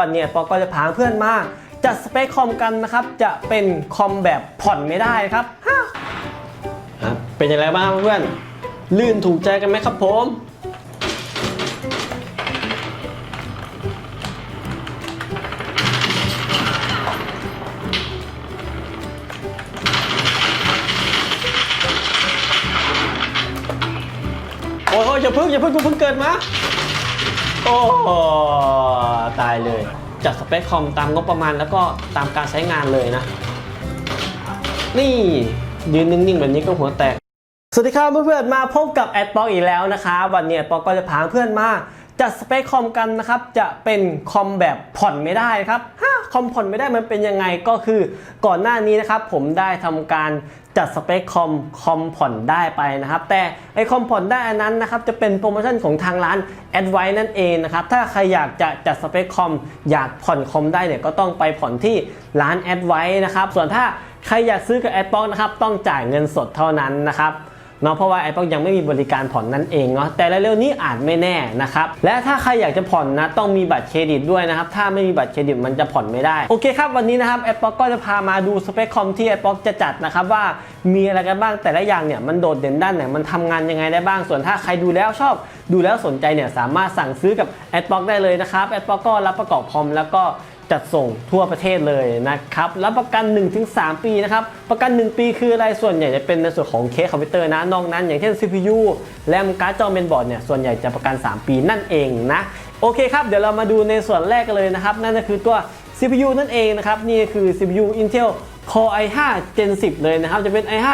วันนี้ปอก็จะพาเพื่อนมาจัดสเปคคอมกันนะครับ จะเป็นคอมแบบผ่อนไม่ได้ครับฮะครับ เป็นอย่างไรบ้างเพื่อน ลื่นถูกใจกันไหมครับผม โอ้ยอย่าเพิ่งอย่าเพิ่งกูเพิ่งเกิดมา โอ้ตายเลย จัดสเปคคอมตามงบประมาณแล้วก็ตามการใช้งานเลยนะ นี่ยืนนิ่งๆแบบนี้ก็หัวแตก สวัสดีครับเพื่อนๆมาพบกับแอดป๊อกอีกแล้วนะคะ วันนี้แอดป๊อกก็จะพาเพื่อนมาจัดสเปคคอมกันนะครับ จะเป็นคอมแบบผ่อนไม่ได้ครับคอมผ่อนไม่ได้มันเป็นยังไงก็คือก่อนหน้านี้นะครับผมได้ทำการ จัดสเปคคอมคอมผ่อนได้ไปนะครับแต่ไอคอมผ่อนได้อันนั้นนะครับจะเป็นโปรโมชั่นของทางร้าน a d v i c e นั่นเองนะครับถ้าใครอยากจะจัดสเปคคอมอยากผ่อนคอมได้เนี่ยก็ต้องไปผ่อนที่ร้าน a d v i c e นะครับส่วนถ้าใครอยากซื้อกับแอดป๊อกนะครับต้องจ่ายเงินสดเท่านั้นนะครับ เนาะเพราะว่าไอพ็อกยังไม่มีบริการผ่อนนั่นเองเนาะแต่เร็วๆนี้อาจไม่แน่นะครับและถ้าใครอยากจะผ่อนนะต้องมีบัตรเครดิตด้วยนะครับถ้าไม่มีบัตรเครดิตมันจะผ่อนไม่ได้โอเคครับวันนี้นะครับไอพ็อกก็จะพามาดูสเปคคอมที่ไอพ็อกจะจัดนะครับว่ามีอะไรกันบ้างแต่ละอย่างเนี่ยมันโดดเด่นด้านไหนมันทำงานยังไงได้บ้างส่วนถ้าใครดูแล้วชอบ ดูแล้วสนใจเนี่ยสามารถสั่งซื้อกับแอดพ็อกได้เลยนะครับแอดพ็อกก็รับประกอบคอมแล้วก็ จัดส่งทั่วประเทศเลยนะครับรับประกัน 1-3 ปีนะครับประกัน 1 ปีคืออะไรส่วนใหญ่จะเป็นในส่วนของเคสคอมพิวเตอร์นะนอกนั้น อย่างเช่น CPU แรมการ์ดจอเมนบอร์ดเนี่ยส่วนใหญ่จะประกัน 3 ปีนั่นเองนะโอเคครับ เดี๋ยวเรามาดูในส่วนแรกกันเลยนะครับ นั่นก็คือตัว CPU นั่นเองนะครับ นี่คือ CPU Intel Core i5 Gen 10 เลยนะครับ จะเป็น i5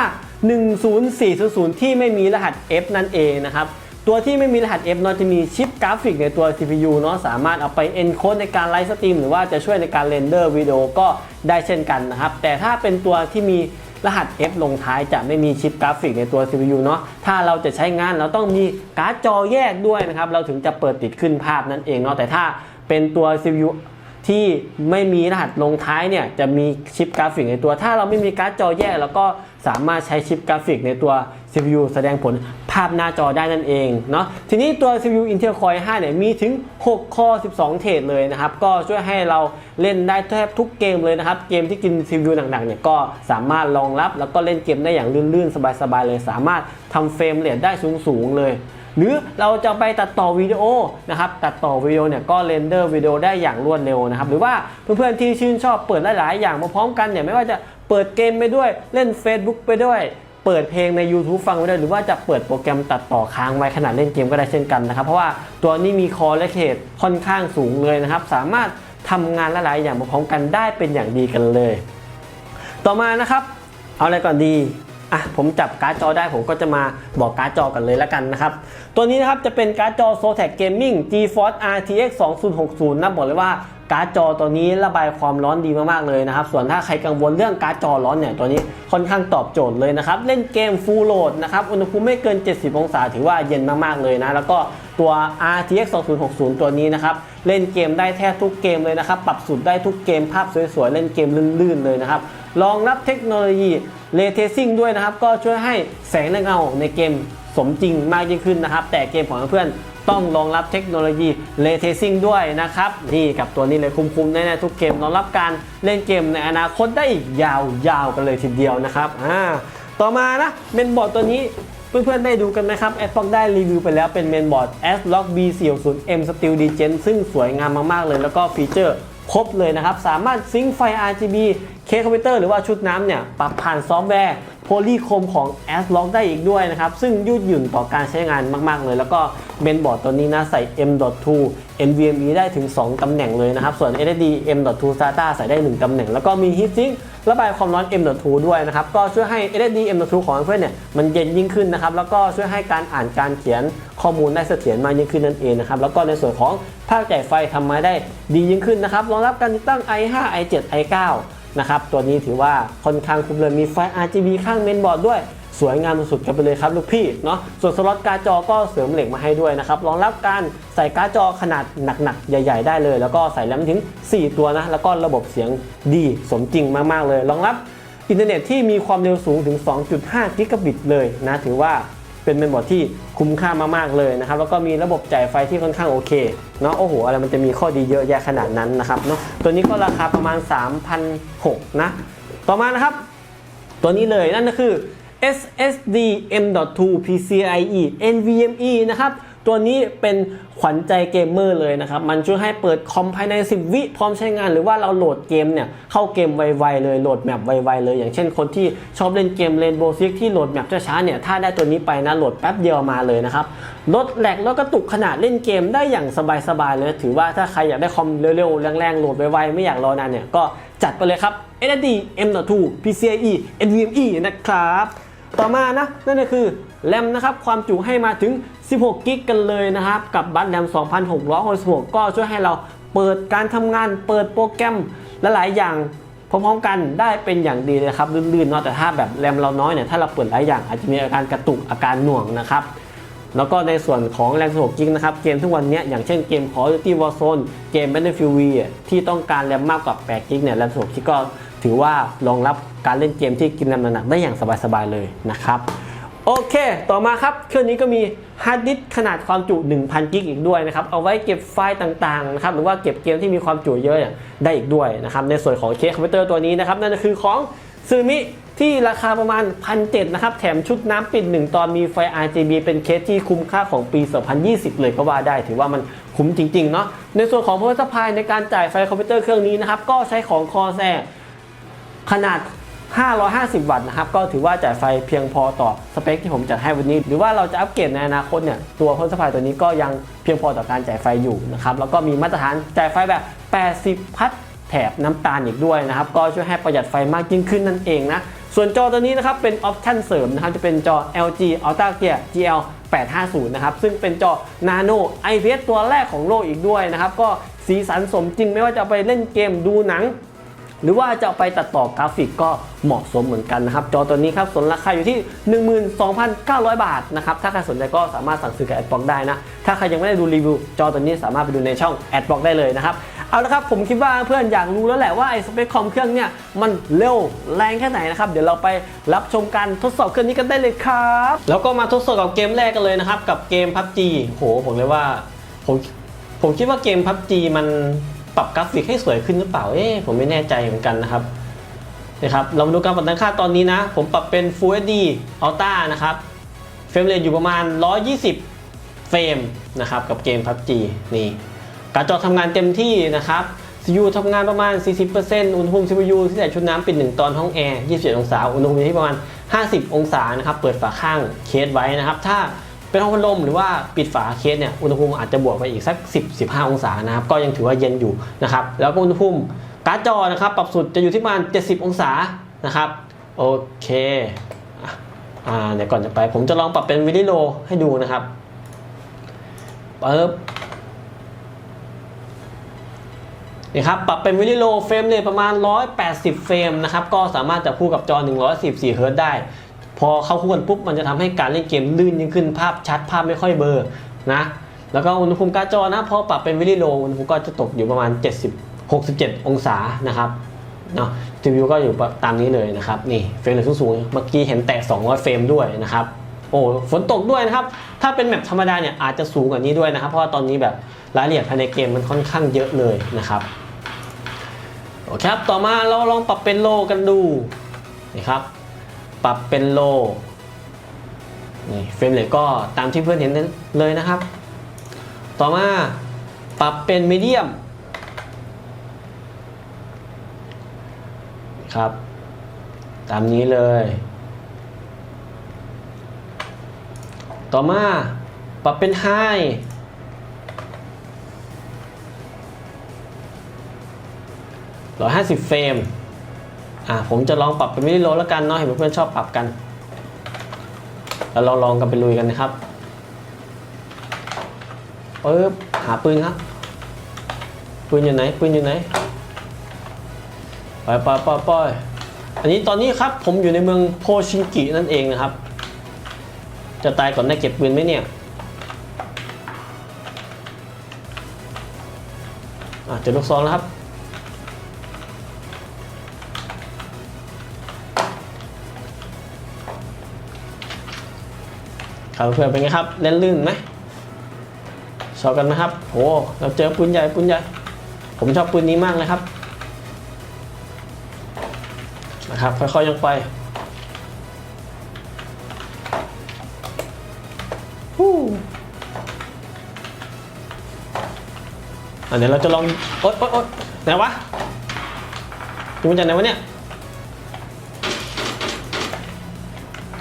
10400 ที่ไม่มีรหัส F นั่นเองนะครับ ตัวที่ไม่มีรหัส F เนาะจะมีชิปกราฟิกในตัว CPU เนาะสามารถเอาไป encode ในการไลฟ์สตรีมหรือว่าจะช่วยในการเรนเดอร์วิดีโอก็ได้เช่นกันนะครับ แต่ถ้าเป็นตัวที่มีรหัส F ลงท้ายจะไม่มีชิปกราฟิกในตัว CPU เนาะ ถ้าเราจะใช้งานเราต้องมีการ์ดจอแยกด้วยนะครับ เราถึงจะเปิดติดขึ้นภาพนั่นเองเนาะ แต่ถ้าเป็นตัว CPU ที่ไม่มีรหัสลงท้ายเนี่ยจะมีชิปกราฟิกในตัว ถ้าเราไม่มีการ์ดจอแยกเราก็สามารถใช้ชิปกราฟิกในตัว CPU แสดงผลภาพหน้าจอได้นั่นเองเนาะทีนี้ตัว CPU Intel Core i5 เนี่ยมีถึง6คอ12 เทรดเลยนะครับ ก็ช่วยให้เราเล่นได้แทบทุกเกมเลยนะครับ เกมที่กิน CPU หนักๆเนี่ยก็สามารถรองรับ แล้วก็เล่นเกมได้อย่างลื่นๆ สบายๆเลย สามารถทำเฟรมเรทได้สูงๆเลย หรือเราจะไปตัดต่อวิดีโอนะครับตัดต่อวิดีโอเนี่ยก็เรนเดอร์วิดีโอได้อย่างรวดเร็วนะครับหรือว่าเพื่อนๆที่ชื่นชอบเปิดหลายๆ อย่างมาพร้อมกันเนี่ยไม่ว่าจะเปิดเกมไปด้วยเล่น Facebook ไปด้วยเปิดเพลงใน YouTube ฟังไปด้วยหรือว่าจะเปิดโปรแกรมตัดต่อค้างไว้ขณะเล่นเกมก็ได้เช่นกันนะครับ เพราะว่าตัวนี้มีคอและเขตค่อนข้างสูงเลยนะครับ สามารถทำงานหลายๆอย่างมาพร้อมกันได้เป็นอย่างดีกันเลย ต่อมานะครับ เอาอะไรก่อนดี อะผมจับการ์ดจอได้ผมก็จะมาบอกการ์ดจอกันเลยแล้วกันนะครับ ตัวนี้นะครับจะเป็นการ์ดจอ Zotac Gaming GeForce RTX 2060นะบอกเลยว่าการ์ดจอตัวนี้ระบายความร้อนดีมากๆเลยนะครับ ส่วนถ้าใครกังวลเรื่องการ์ดจอร้อนเนี่ยตัวนี้ค่อนข้างตอบโจทย์เลยนะครับ เล่นเกม Full Load นะครับ อุณหภูมิไม่เกิน 70 องศาถือว่าเย็นมากๆเลยนะ แล้วก็ตัว RTX 2060 ตัวนี้นะครับ เล่นเกมได้แทบทุกเกมเลยนะครับ ปรับสุดได้ทุกเกมภาพสวยๆ เล่นเกมลื่นๆเลยนะครับ รองรับเทคโนโลยีเ y เทซิ่งด้วยนะครับ ก็ช่วยให้แสงและเงาในเกมสมจริงมากยิ่งขึ้นนะครับ แต่เกมของเพื่อนต้องรองรับเทคโนโลยีเ y เทซิ่งด้วยนะครับ นี่กับตัวนี้เลยคุ้มๆแน่ๆทุกเกมรองรับการเล่นเกมในอนาคตได้อีกยาวๆกันเลยทีเดียวนะครับอ่าต่อมานะเมนบอร์ดตัวนี้เพื่อนๆได้ดูกันไหมครับ a d b l o c k ได้รีวิวไปแล้วเป็นเมนบอร์ด S-Log B40M Steel Degen ซึ่งสวยงามมากๆเลยแล้วก็ฟีเจอร์ ครบเลยนะครับ สามารถซิงค์ไฟ RGB เคสคอมพิวเตอร์หรือว่าชุดน้ำเนี่ยปรับผ่านซอฟต์แวร์ โพลีโคมของ S-Log ได้อีกด้วยนะครับ ซึ่งยืดหยุ่นต่อการใช้งานมาก ๆ เลย แล้วก็เมนบอร์ดตัวนี้นะใส่ M.2 NVMe ได้ถึง 2 ตำแหน่งเลยนะครับ ส่วน SSD M.2 SATA ใส่ได้ 1 ตำแหน่ง แล้วก็มี Heatsink ระบายความร้อน M.2 ด้วยนะครับ ก็ช่วยให้ SSD M.2 ของเพื่อนเนี่ยมันเย็นยิ่งขึ้นนะครับ แล้วก็ช่วยให้การอ่านการเขียนข้อมูลได้เสถียรมากยิ่งขึ้นนั่นเองนะครับ แล้วก็ในส่วนของภาคจ่ายไฟทำมาได้ดียิ่งขึ้นนะครับ รองรับการติดตั้ง i5 i7 i9 นะครับ ตัวนี้ถือว่าค่อนข้างคุ้มเลยมีไฟ RGB ข้างเมนบอร์ดด้วย สวยงามสุดๆกันไปเลยครับลูกพี่เนาะส่วนสล็อตการ์ดจอก็เสริมเหล็กมาให้ด้วยนะครับรองรับการใส่การ์ดจอขนาดหนักๆ ใหญ่ ๆ ได้เลย แล้วก็ใส่แรมถึง 4 ตัวนะแล้วก็ระบบเสียงดีสมจริงมากๆเลยรองรับอินเทอร์เน็ตที่มีความเร็วสูงถึง 2.5 กิกะบิตเลยนะถือว่าเป็นเมนบอร์ดที่ คุ้มค่ามากๆเลยนะครับ แล้วก็มีระบบจ่ายไฟที่ค่อนข้างโอเคเนาะโอ้โหอะไรมันจะมีข้อดีเยอะแยะขนาดนั้นนะครับเนาะตัวนี้ก็ราคาประมาณ 3,006นะต่อมานะครับ ตัวนี้เลยนั่นก็คือ SSD M.2 PCIe NVMe นะครับ ตัวนี้เป็นขวัญใจเกมเมอร์เลยนะครับ มันช่วยให้เปิดคอมภายใน 10 วิพร้อมใช้งาน หรือว่าเราโหลดเกมเนี่ยเข้าเกมไวๆเลยโหลดแมปไวๆเลย อย่างเช่นคนที่ชอบเล่นเกม Rainbow Six ที่โหลดแมปช้าๆเนี่ยถ้าได้ตัวนี้ไปนะโหลดแป๊บเดียวมาเลยนะครับลดแหลกแล้วก็ตุกขนาดเล่นเกมได้อย่างสบายๆเลย ถือว่าถ้าใครอยากได้คอมเร็วๆแรงๆโหลดไวๆไม่อยากรอนานเนี่ยก็จัดไปเลยครับ SSD M.2 PCIe NVMe นะครับ ต่อมานะนั่นก็คือแรมนะครับความจุให้มาถึง 16 กิกกันเลยนะครับ กับบัตรแรม2666 ก็ช่วยให้เราเปิดการทำงาน เปิดโปรแกรมและหลายอย่างพร้อมๆกันได้เป็นอย่างดีเลยครับลื่นๆเนาะแต่ถ้าแบบแรมเราน้อยเนี่ยถ้าเราเปิดหลายอย่างอาจจะมีอาการกระตุกอาการหน่วงนะครับแล้วก็ในส่วนของแรง16กิกนะครับ เกมทุกวันนี้อย่างเช่นเกม Call of Duty Warzone เกม Battlefield V ที่ต้องการแรมมากกว่า8กิกเนี่ยแรม16กิกก็ถือว่ารองรับการเล่นเกมที่กินแรมหนักได้อย่างสบายๆเลยนะครับ โอเค ต่อมาครับ เครื่องนี้ก็มีฮาร์ดดิสก์ขนาดความจุ 1,000 กิกอีกด้วยนะครับ เอาไว้เก็บไฟล์ต่างๆนะครับ หรือว่าเก็บเกมที่มีความจุเยอะเนี่ยได้อีกด้วยนะครับ ในส่วนของเคสคอมพิวเตอร์ตัวนี้นะครับ นั่นก็คือของซูมิที่ราคาประมาณ 1,700 นะครับ แถมชุดน้ำปิด 1 ตอนมีไฟ RGB เป็นเคสที่คุ้มค่าของปี 2020 เลยก็ว่าได้ ถือว่ามันคุ้มจริง ๆ เนาะ ในส่วนของ power supply ในการจ่ายไฟคอมพิวเตอร์เครื่องนี้นะครับ ก็ใช้ของ Corsair ขนาด 550 วัตต์นะครับ ก็ถือว่าจ่ายไฟเพียงพอต่อสเปคที่ผมจัดให้วันนี้ หรือว่าเราจะอัปเกรดในอนาคตเนี่ย ตัวพ่นสะพายตัวนี้ก็ยังเพียงพอต่อการจ่ายไฟอยู่นะครับ แล้วก็มีมาตรฐานจ่ายไฟแบบ 80 พัทแถบน้ำตาลอีกด้วยนะครับ ก็ช่วยให้ประหยัดไฟมากยิ่งขึ้นนั่นเองนะ ส่วนจอตัวนี้นะครับ เป็นออปชั่นเสริมนะครับ จะเป็นจอ LG Ultra Gear GL 850 นะครับ ซึ่งเป็นจอ Nano IPS ตัวแรกของโลกอีกด้วยนะครับ ก็สีสันสมจริงไม่ว่าจะไปเล่นเกมดูหนัง หรือว่าจะไปตัดต่อกราฟิกก็เหมาะสมเหมือนกันนะครับ จอตัวนี้ครับสนราคาอยู่ที่ 12,900 บาทนะครับถ้าใครสนใจก็สามารถสั่งซื้อกับแอดบล็อกได้นะ ถ้าใครยังไม่ได้ดูรีวิว จอตัวนี้สามารถไปดูในช่องแอดบล็อกได้เลยนะครับเอาละครับผมคิดว่าเพื่อนอยากรู้แล้วแหละว่าไอ้สเปคคอมเครื่องเนี่ยมันเร็วแรงแค่ไหนนะครับเดี๋ยวเราไปรับชมการทดสอบเครื่องนี้กันได้เลยครับแล้วก็มาทดสอบกับเกมแรกกันเลยนะครับกับเกม PUBG โหผมเลยว่าผมผมคิดว่าเกม PUBG มัน ปรับกราฟิกให้สวยขึ้นหรือเปล่า เอ๊ะผมไม่แน่ใจเหมือนกันนะครับนะครับ เรามาดูการปรับแต่งค่าตอนนี้นะ ผมปรับเป็น Full HD Ultra นะครับ เฟรมเรทอยู่ประมาณ 120 เฟรมนะครับ กับเกม PUBG นี่การจอทำงานเต็มที่นะครับ CPU ทำงานประมาณ 40%อุณหภูมิ CPU ที่ใส่ชุดน้ำปิด1ตอนห้องแอร์ 27 องศา อุณหภูมิที่ประมาณ 50 องศานะครับ เปิดฝาข้างเคสไว้นะครับ ถ้า เป็นห้องพัดลมหรือว่าปิดฝาเคสเนี่ยอุณหภูมิอาจจะบวกไปอีกสัก 10-15 องศานะครับก็ยังถือว่าเย็นอยู่นะครับแล้วก็อุณหภูมิการ์ดจอนะครับปรับสุดจะอยู่ที่ประมาณ 70 องศานะครับโอเคอ่าเดี๋ยวก่อนจะไป ผมจะลองปรับเป็นวิดีโอให้ดูนะครับปึ๊บนี่ครับปรับเป็นวิดีโอเฟรมเลยประมาณ 180 เฟรมนะครับก็สามารถจะคู่กับจอ114เฮิร์ตได้ พอเข้าคู่กันปุ๊บมันจะทำให้การเล่นเกมลื่นยิ่งขึ้นภาพชัดภาพไม่ค่อยเบลอนะแล้วก็อุณหภูมิการ์ดจอนะพอปรับเป็นวิดีโออุณหภูมิก็จะตกอยู่ประมาณ 70 67 องศานะครับเนาะทีวีก็อยู่ตามนี้เลยนะครับนี่เฟรมเรทสูงๆเมื่อกี้เห็นแตะ200 เฟรมด้วยนะครับโอ้ฝนตกด้วยนะครับ ถ้าเป็นแบบธรรมดาเนี่ยอาจจะสูงกว่านี้ด้วยนะครับ เพราะว่าตอนนี้แบบรายละเอียดภายในเกมมันค่อนข้างเยอะเลยนะครับโอเคครับต่อมาเราลองปรับเป็นโลกันดูนี่ครับ ปรับเป็นโลนี่เฟรมเรทก็ตามที่เพื่อนเห็นเลยนะครับ ต่อมาปรับเป็นมีเดียมครับ ตามนี้เลย ต่อมาปรับเป็นไฮ150เฟรม อะผมจะลองปรับเป็นวิดีโอแล้วกันเนาะเห็นเพื่อนชอบปรับกัน แล้วเราลองกันไปลุยกันนะครับปึ๊บหาปืนครับปืนอยู่ไหนปืนอยู่ไหนไปไปไปไปอันนี้ตอนนี้ครับผมอยู่ในเมืองโพชิงกินั่นเองนะครับ จะตายก่อนได้เก็บปืนไหมเนี่ยอะเจอลูกซองแล้วครับ ครับเพื่อนเป็นไงครับเล่นลื่นไหมชอบกันไหมครับโอ้เราเจอปืนใหญ่ปืนใหญ่ผมชอบปืนนี้มากเลยครับนะครับค่อยๆยังไปฮู้อะเดี๋ยวเราจะลองโอ๊ยโอ๊ยโอ๊ยไหนวะยิงมาจากไหนวะเนี่ย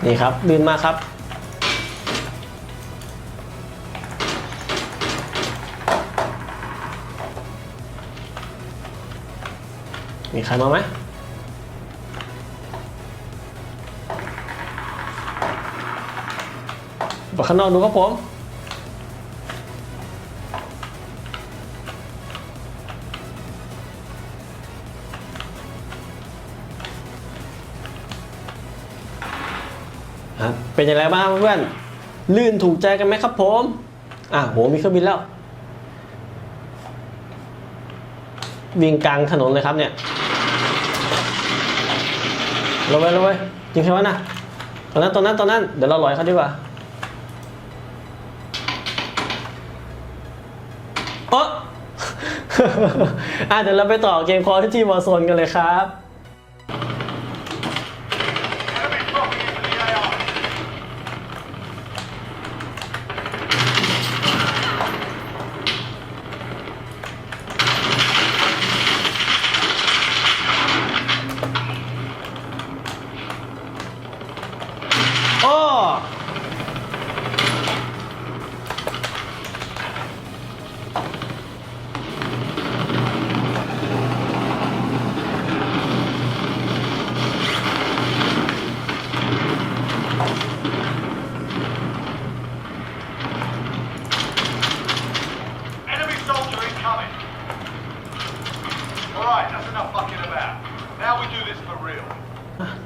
นี่ครับลื่นมากครับ มีใครมาไหมไปข้างนอกดูครับผมเป็นอย่างไรบ้างเพื่อน ลื่นถูกใจกันไหมครับผม อะโหมีเครื่องบินแล้ว วิ่งกลางถนนเลยครับเนี่ยลงไปลงไปยิงใครวะน่ะตอนนั้นตอนนั้นตอนนั้นเดี๋ยวเราลอยเขาดีกว่าเอออะเดี๋ยวเราไปต่อเกมคอร์ที่ทีมอโซนกันเลยครับ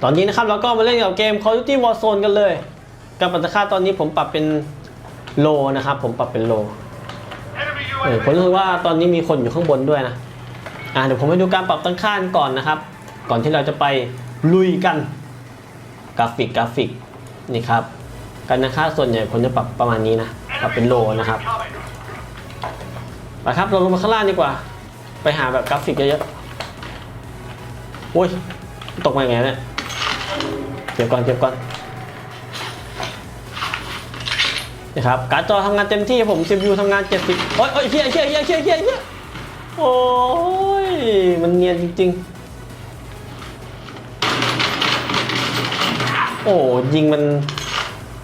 ตอนนี้นะครับเราก็มาเล่นกับเกม Call of Duty Warzone กันเลย กับปัตค่าตอนนี้ผมปรับเป็นโลนะครับ ผมปรับเป็นโล Enemy เออ UAV. ผมรู้สึกว่าตอนนี้มีคนอยู่ข้างบนด้วยนะอ่าเดี๋ยวผมไปดูการปรับตั้งค่าก่อนนะครับ ก่อนที่เราจะไปลุยกัน กราฟิกกราฟิกนี่ครับการตั้งค่าส่วนใหญ่ผมจะปรับประมาณนี้นะปรับเป็นโลนะครับ Incoming. ไปครับเราลงมาข้างล่างดีกว่า ไปหาแบบกราฟิกเยอะๆ โอ้ย ตกมาอย่างไงเนี่ยเก็บก่อนเก็บก่อนนี่ครับ การ์ดจอทำงานเต็มที่ผม CPU ทำงาน 70โอ้ยโอ้ยเฮียเฮียเฮียเฮียเฮียเฮียโอ้ย มันเนียนจริงๆ โอ้ยิงมัน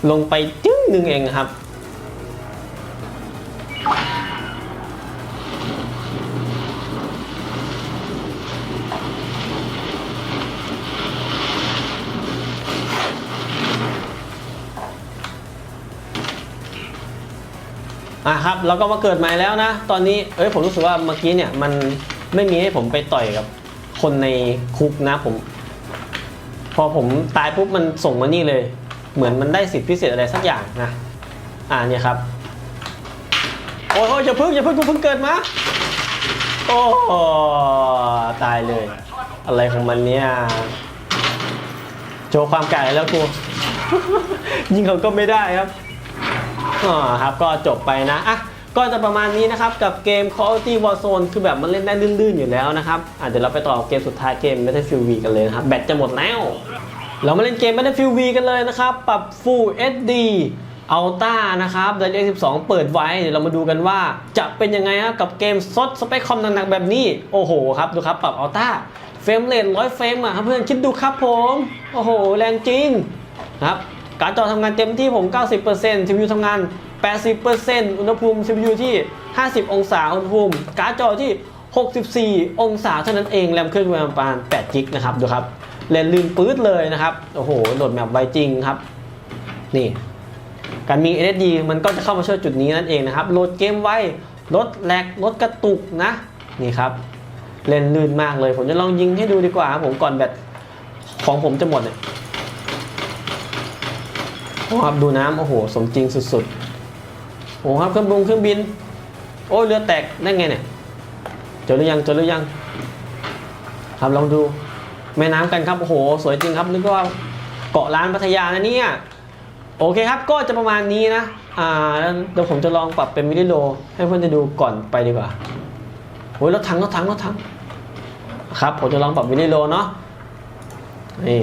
ลงไปจึ้งหนึ่งเองครับ อะครับเราก็มาเกิดใหม่แล้วนะ ตอนนี้เอ้ยผมรู้สึกว่าเมื่อกี้เนี่ยมันไม่มีให้ผมไปต่อยกับคนในคุกนะผม พอผมตายปุ๊บมันส่งมานี่เลย เหมือนมันได้สิทธิพิเศษอะไรสักอย่างนะ อ่าเนี่ยครับ โอ้ยโอ้ยอย่าเพิ่งอย่าเพิ่งกูเพิ่งเกิดมา โอ้ตายเลย อะไรของมันเนี่ยโชว์ความไก่แล้วกู ยิงเขาก็ไม่ได้ครับ อ่าครับก็จบไปนะอะก็จะประมาณนี้นะครับ กับเกม Call of Duty Warzone คือแบบมันเล่นได้ลื่นๆอยู่แล้วนะครับอะเดี๋ยวเราไปต่อเกมสุดท้ายเกม Battlefield V กันเลยนะครับ แบตจะหมดแล้ว เรามาเล่นเกม Battlefield V กันเลยนะครับ ปรับ Full HD Ultra นะครับ DirectX 12 เปิดไว้ เดี๋ยวเรามาดูกันว่าจะเป็นยังไงครับกับเกมซดสเปคคอมหนักๆแบบนี้ โอ้โหครับ ดูครับปรับ Ultra เฟรมเรท100เฟรมอะครับเพื่อนคิดดูครับผม โอ้โห แรงจริงครับ การจอทำงานเต็มที่ผม 90% CPU ทำงาน 80%อุณหภูมิ CPU ที่ 50 องศาอุณหภูมิ การจอที่ 64 องศาเท่านั้นเองแรมเครื่องประมาณ8กิกนะครับดูครับเล่นลื่นปื๊ดเลยนะครับ โอ้โหโหลดแมปไวจริงครับ นี่ การมี SSD มันก็จะเข้ามาช่วยจุดนี้นั่นเองนะครับโหลดเกมไวลดแลกลดกระตุกนะ นี่ครับ เล่นลื่นมากเลย ผมจะลองยิงให้ดูดีกว่าผมก่อนแบตของผมจะหมดเนี่ย โอ้ครับดูน้ำโอ้โหสมจริงสุดๆ โอ้ครับเครื่องบินเครื่องบิน โอ้ยเรือแตกได้ไงเนี่ยเจอหรือยังเจอหรือยัง ครับลองดูแม่น้ำกันครับโอ้โห สวยจริงครับนึกว่าเกาะล้านพัทยานะเนี่ยโอเคครับก็จะประมาณนี้นะอ่าเดี๋ยวผมจะลองปรับเป็นมิลลิโลให้เพื่อนได้ดูก่อนไปดีกว่าโอ้ยรถถังรถถังรถถังครับผมจะลองปรับมิลลิโลเนาะนี่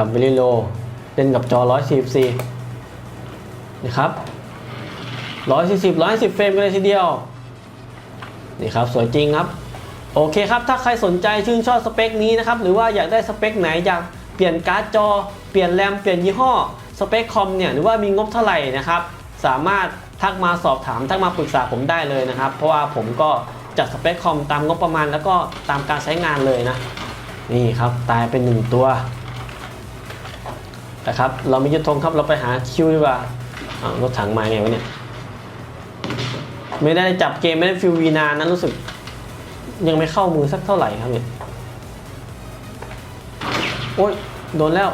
ครับมิลลิโลเล่นกับจอ 144นี่ครับ 140 110 เฟรมกันเลยทีเดียว นี่ครับ สวยจริงครับ โอเคครับ ถ้าใครสนใจชื่นชอบสเปคนี้นะครับ หรือว่าอยากได้สเปคไหนอยากเปลี่ยนการ์ดจอ เปลี่ยนแรม เปลี่ยนยี่ห้อ สเปคคอมเนี่ย หรือว่ามีงบเท่าไหร่นะครับ สามารถทักมาสอบถาม ทักมาปรึกษาผมได้เลยนะครับ เพราะว่าผมก็จัดสเปคคอมตามงบประมาณแล้วก็ตามการใช้งานเลยนะ นี่ครับ ตายเป็นหนึ่งตัว นะครับเราไม่ยึดธงครับเราไปหาคิวดีกว่ารถถังมาไงวะเนี่ยไม่ได้จับเกมไม่ได้ฟิลวีนานนะรู้สึก ยังไม่เข้ามือสักเท่าไหร่ครับเนี่ยโอ้ยโดนแล้ว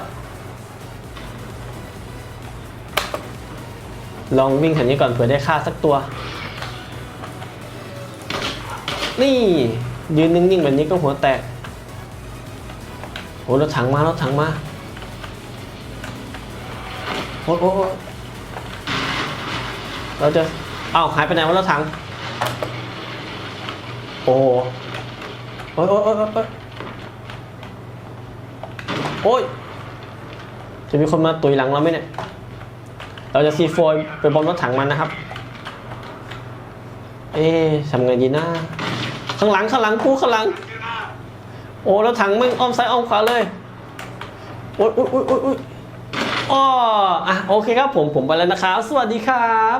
ลองวิ่งแถวนี้ก่อนเผื่อได้ฆ่าสักตัว นี่ยืนนิ่งๆแบบนี้ก็หัวแตกโอ้รถถังมารถถังมา โอ้โอ้ยโอ้ยเราจะเอ้าหายไปไหนวะรถถัง โอ้โหโอ้ยโอ้ยโอ้ยโอ้ยโอ้ยจะมีคนมาตุยหลังเราไหมเนี่ย เราจะซีโฟยไปบอมรถถังมันนะครับ เอ๊ะทำไงดีนะข้างหลังข้างหลังกูข้างหลัง โอ้รถถังมึงอ้อมซ้ายอ้อมขวาเลยโอ้ยโอ้ยโอ้ยโอ้ยโอ้ย อ๋ออะโอเคครับผมผมไปแล้วนะครับ สวัสดีครับ